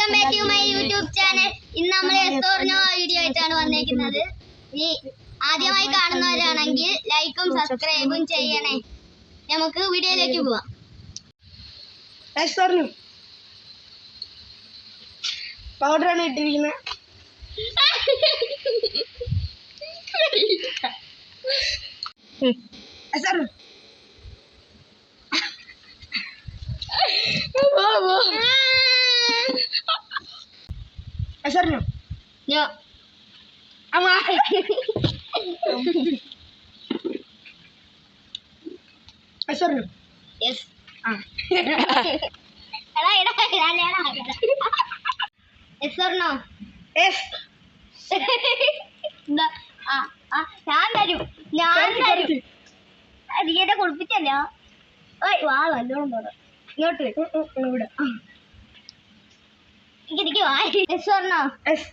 Welcome back to my YouTube channel. ഇന്ന് നമ്മൾ എസ്തോറിനോ video ആയിട്ടാണ് വന്നേക്കുന്നത്. നീ ആദ്യമായി കാണുന്നവരാണെങ്കിൽ ലൈക്കും സബ്സ്ക്രൈബും ചെയ്യണേ. നമുക്ക് വീഡിയോയിലേക്ക് പോവാം. പൗഡർ പൗഡറാണ് ഇട്ടിരിക്കുന്നത് യെസ് പറഞ്ഞു yo അമ്മ പറഞ്ഞു യെസ് ആ എടാ എടാ യെസ് ഓർ നോ യെസ് ആ ആ ഞാൻ തരും. ഞാൻ തരും. നീയുടെ കുളിപ്പിച്ചല്ലോ? ഓയ് വാ നല്ലോണം തോന്നും ഇങ്ങോട്ട് ഇവിടെ. എനിക്ക് വാ യെസ് ഓർ നോ യെസ്